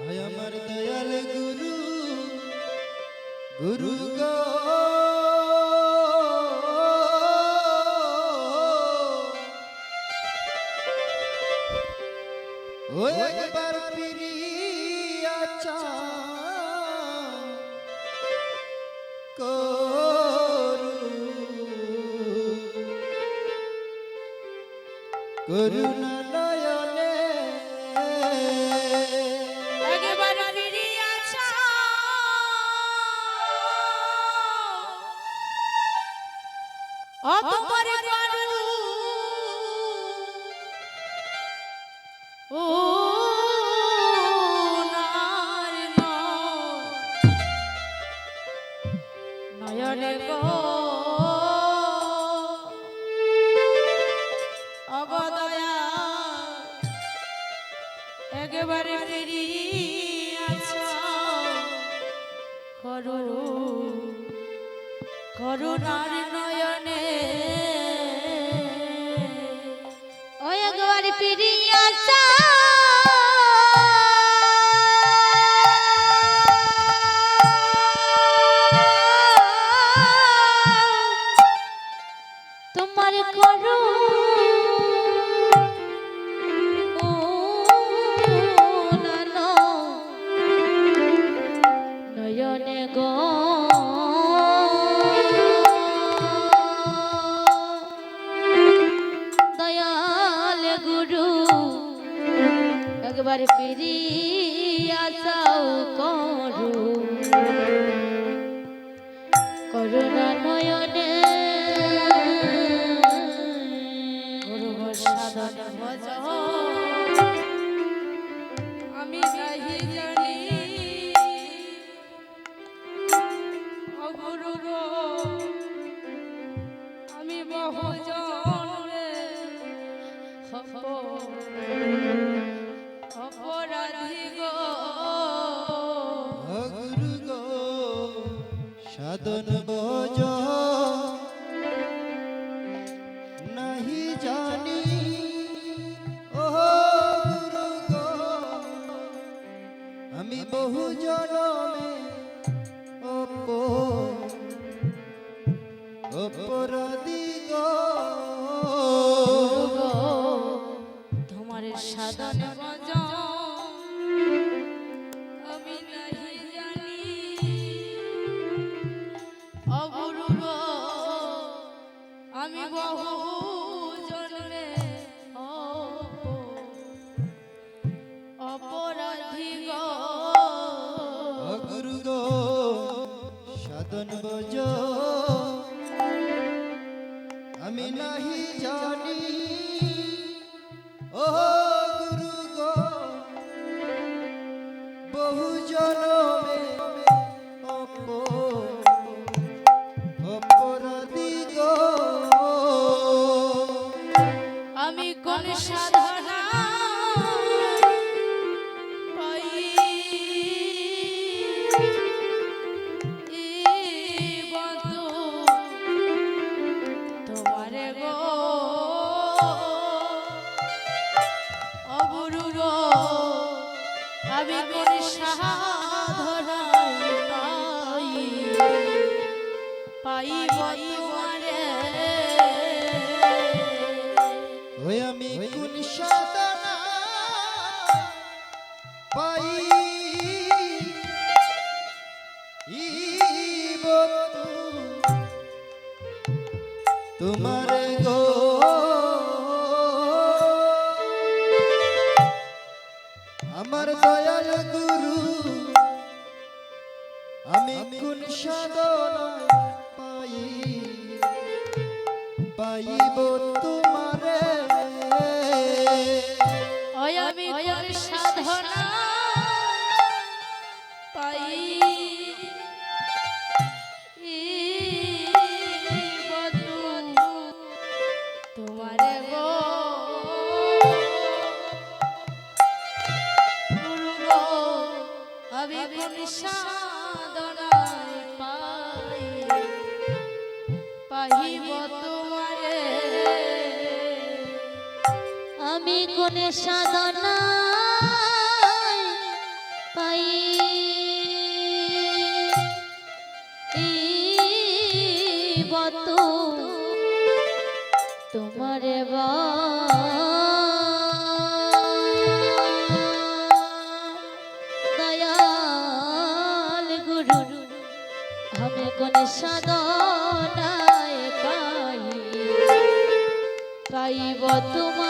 হায় আমার দয়াল গুরু গুরু গো। ও একবার করুণা অত তোমার প্রিয়া Thank you. জানি। ও আমি বহু জনমে গুরু গো সাধন বোঝ আমি নাহি জানি গো অবরুর আমি কোন সাহা দয়াল গুরু। আমি কোন সাধনা পাই পাহিব তোমারে। আমি কোন সাধনা পাই। তোমারে বা দয়াল গুরু আমি কোন সাধনা তোমার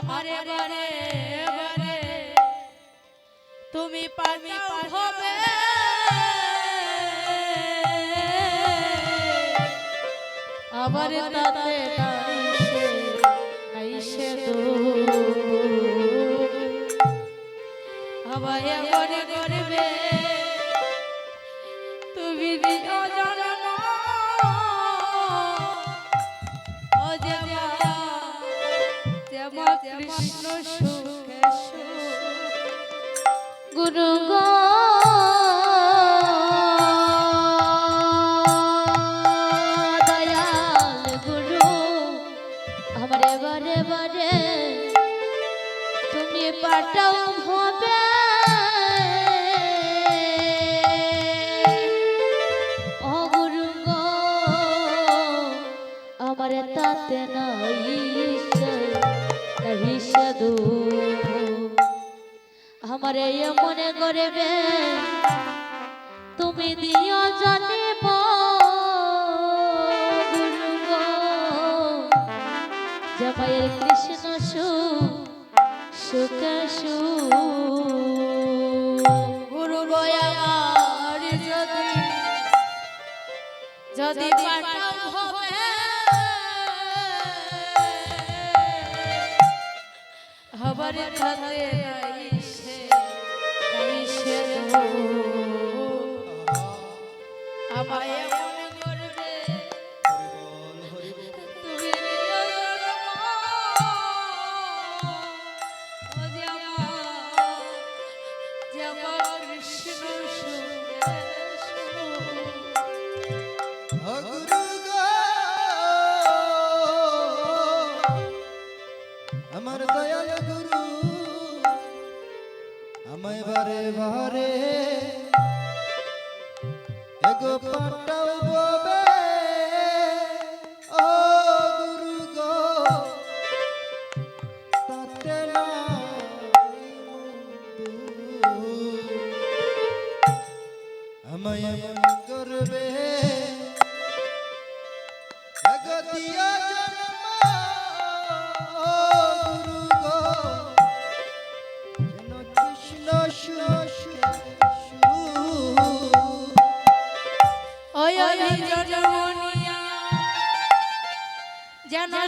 আমারে বারে বারে তুমি পাবি হবে। আবার তাতে আইসে তুমি দিও কৃষ্ণ সুখ গুরু গো জামাইয়ের কৃষ্ণ সু সুকাশু গুরু বয়ার যদি যদি পাঠাও হবে। হবার খাতে আইসে আইসে আমায়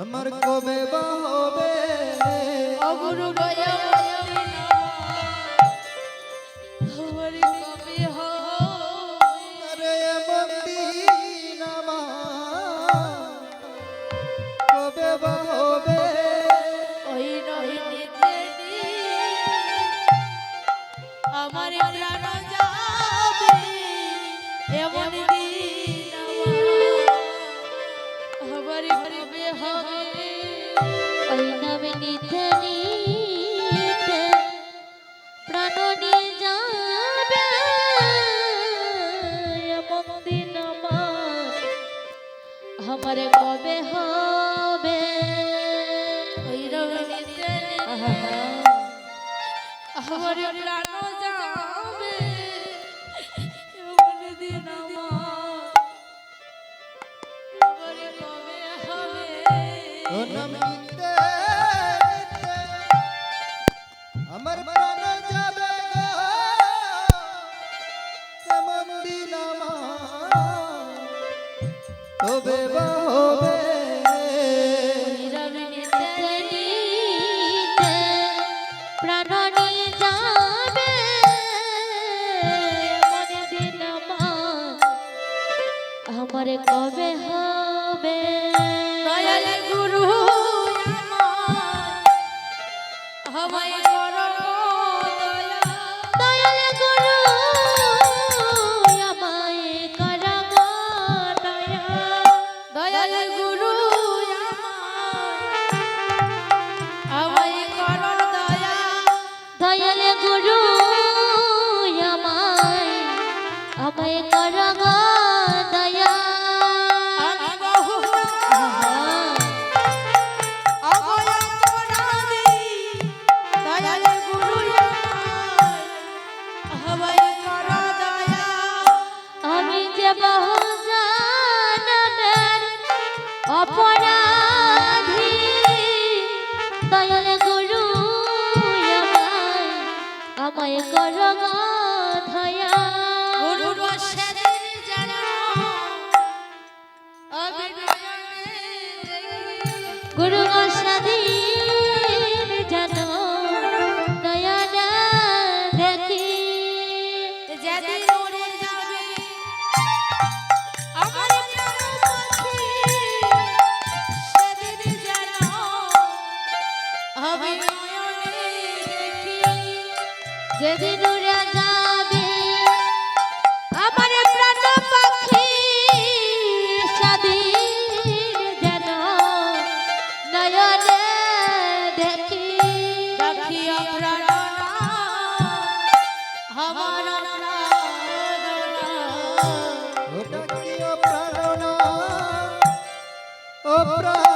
আমার। কবে হবে? অগুরু গয়া আমার কবে হবে? ওরে কবে হবে? ওই রৌনিতে ওরে প্রাণ যাবে। প্রাণনা ও প্রাণ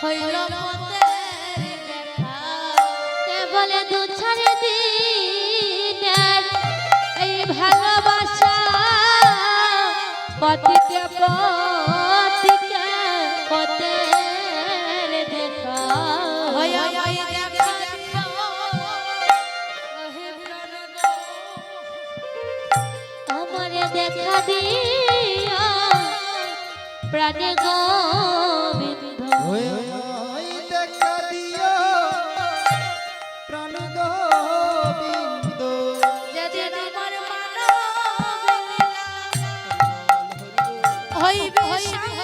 হইল বলে দু ছাড়ে দিন এই ভালোবাসা পতিকে পতিকে পতের দেখা। হয় আমার দেখা দিন প্রাণে গোবিন্দ। হইতে হইবে হইবে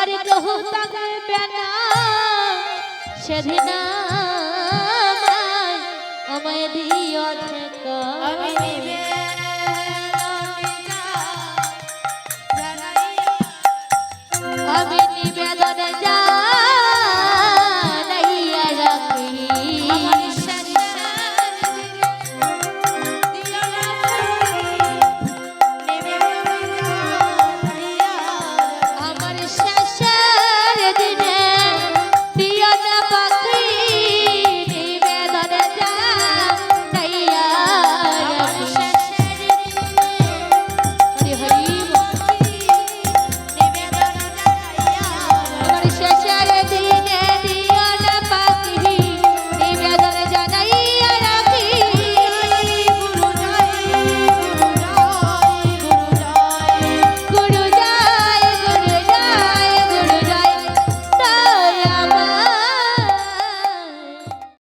বাড়ি কেহ থাকবে না সেদিন আমায় দিও আমি নিবে